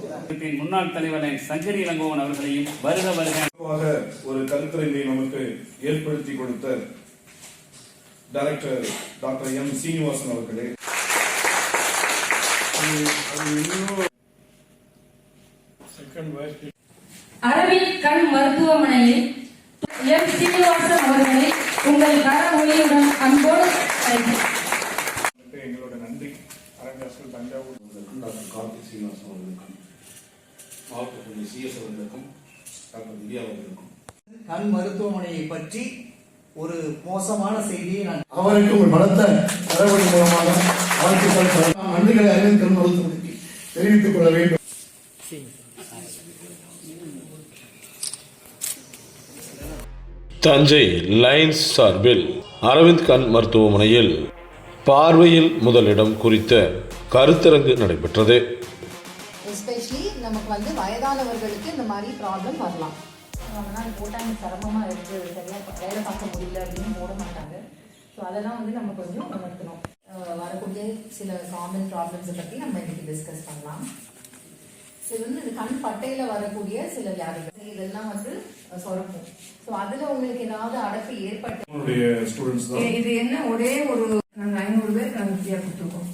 முன்னாள் தலைவர் சங்கரி இளங்கோவன் அவர்களையும் வருக வருக. ஒரு கருத்தரங்கை நமக்கு ஏற்படுத்தி கொடுத்த டைரக்டர் டாக்டர் எம் சீனிவாசன் அவர்களே. அரவிந்த் கண் மருத்துவமனையில் எம் சீனிவாசன் அவர்களை உங்கள் கர ஒளியுடன் அன்போடு அரங்காசல் தஞ்சாவூர் டாக்டர் கார்த்திக் சீனிவாசன் அவர்களுக்கும் மாவட்ட துணை சிஎஸ் அவர்களுக்கும் டாக்டர் திவ்யா அவர்களுக்கும் கண் மருத்துவமனையை பற்றி ஒரு மோசமான செய்தியை நான் அவருக்கு ஒரு பலத்த தரவழி மூலமாக வாழ்த்துக்கள் நன்றிகளை அறிவியல் கண் மருத்துவமனைக்கு தெரிவித்துக் கொள்ள வேண்டும். தஞ்சை லைன்ஸ் சார்பில் அரவிந்த் கண் மருத்துவமனையில் பார்வையில் முதலிடம் குறித்த கருத்தரங்கு நடைபெற்றது. எஸ்பெஷலி நமக்கு வந்து வயதானவர்களுக்கு இந்த மாதிரி ப்ராப்ளம் வரலாம். நாள் போட்டால் எனக்கு சிரமமாக இருக்குது சரியாக வேலை பார்க்க முடியல அப்படின்னு போட மாட்டாங்க. ஸோ அதெல்லாம் வந்து நம்ம கொஞ்சம் உணர்த்தணும். வரக்கூடிய சில காமன் ப்ராப்ளம்ஸை பற்றி நம்ம இன்னைக்கு டிஸ்கஸ் பண்ணலாம். இது வந்து இந்த கண் பட்டையில வரக்கூடிய சில வியாதிகள். இதெல்லாம் வந்து சுரக்கும் ஸோ அதுல உங்களுக்கு ஏதாவது அடப்பு ஏற்பட்டு இது என்ன? ஒரே ஒரு 比较多。